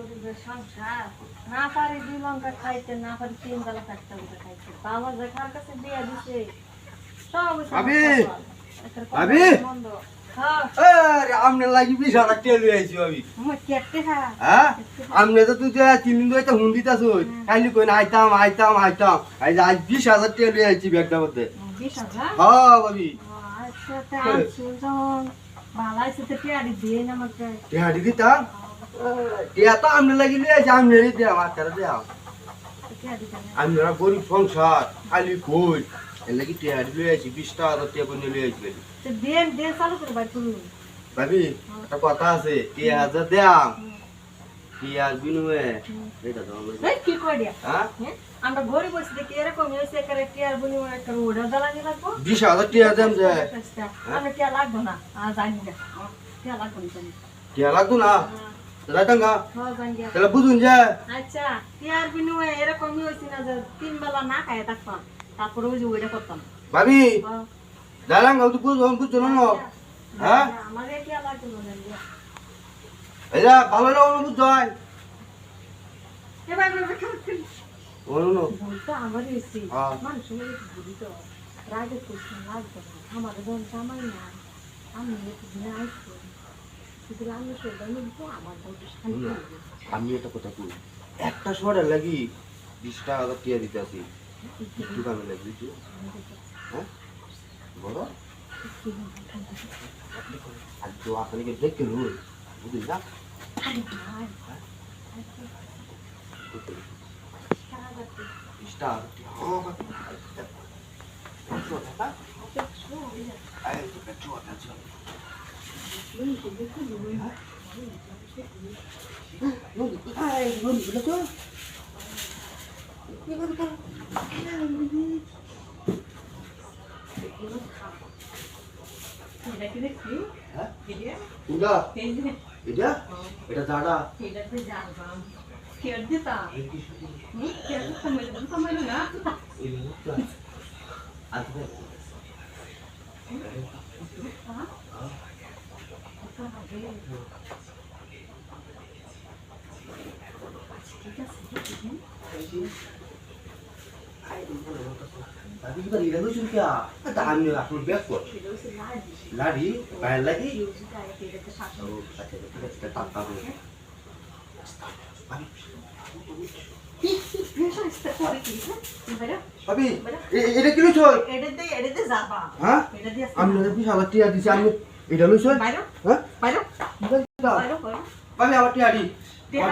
গরিবের সংসার। না পারি দুই লঙ্কা খাইতে না পারি তিন বেলা চারটা লঙ্কা খাইতে। বাবা যে কার কাছে দিয়ে দিছে সব আমার আমনে লাগি বিশ হাজার টাকা লই আইছি আমি আমার। হ্যাঁ? আমনে তো তুই তিন দিন ধরে হুন দিতাছ খাইলি কই না? আইতাম আইতাম আইতাম। আজ আজ বিশ হাজার টাকা লই আইছি ব্যাগটার মধ্যে। হ্যাঁ ভাবি আচ্ছা, তা ভালো আছে তো পেয়ারি দিয়ে না আমাকে। টিহাটি দিতাম? টিয়া তো আমনে লাগি লই আইছি আমনে রে দেয়া মাথারে দেয়া পেয়ারি দেন। আমরা গরিব সংসার খালি কই? এর লাগি টিহাটি লই আইছি বিশ টাকা তো করে। ভাবি একটা কথা আছে টিয়া হাজার দেয়াম হুম। টিয়ার বিনিময়ে এটা তো আমার কি কয় দিয়া? হ্যাঁ? হ্যাঁ? আমরা গরিব আছি দেখি এরকম হয়েছে একেবারে টিয়ার বিনিময়ে একটা ওটা জ্বালানি লাগবো। টিয়া দেন যে। আমরা টিয়া লাগবো না। আর জানি না টিয়া লাগবো না টিয়া লাগতো না? হ্যাঁ, জানি না। তাহলে বুঝুন যে আচ্ছা টিয়ার বিনিময়ে এরকমই হয়েছে না যে তিন বেলা না খাই থাকতাম তারপরে ওই যে ওইটা করতাম ভাবি। দাঁড়ান গা তুই বুঝুন বুঝছ না হ্যাঁ আমাদের লাগতো না জানি না। ভালো না হয় এবার এবার খাও, খাও। বলতো আমার এসে। মানুষ বুঝি তো রাগে করছে লাগতো না আমার বোন জামাই না আমি একটু দিনে করব আমি একটা কথা কই একটা শহরের লাগি বিশ টাকা হাজার টিয়া দিতে আসি। লাগবে বুঝছ হ্যাঁ? বড় আর তো আপনাকে দেখতে রুই বুঝলি না? আরে টিয়া। হ্যাঁ একশো টাকা। এই তো একশো টাকা। এটা কি দেখছি? হ্যাঁ এটা? কোনটা এই যে, এটা এটা দাদা এটাতে জানতাম। কেটে দিতাম। হুম, কেটে দিতাম, এটা দিতাম, এটা না দিতাম। Kita lihat aku। Lari, bayar lagi. Oh, kita kita tangkap. হ্যাঁ? এটা কি? এটা দিয়ে এটা দিয়ে যাবা হ্যাঁ? এটা দিয়ে আমি বিশ হাজার টিয়া দিছি আমি এটা লইছ? বাইরে হ্যাঁ? বাইরে। বাইরে বাইরে। আমি আমার টিয়া দি। আমার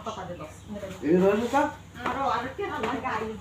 টাকা হ্যাঁ। দে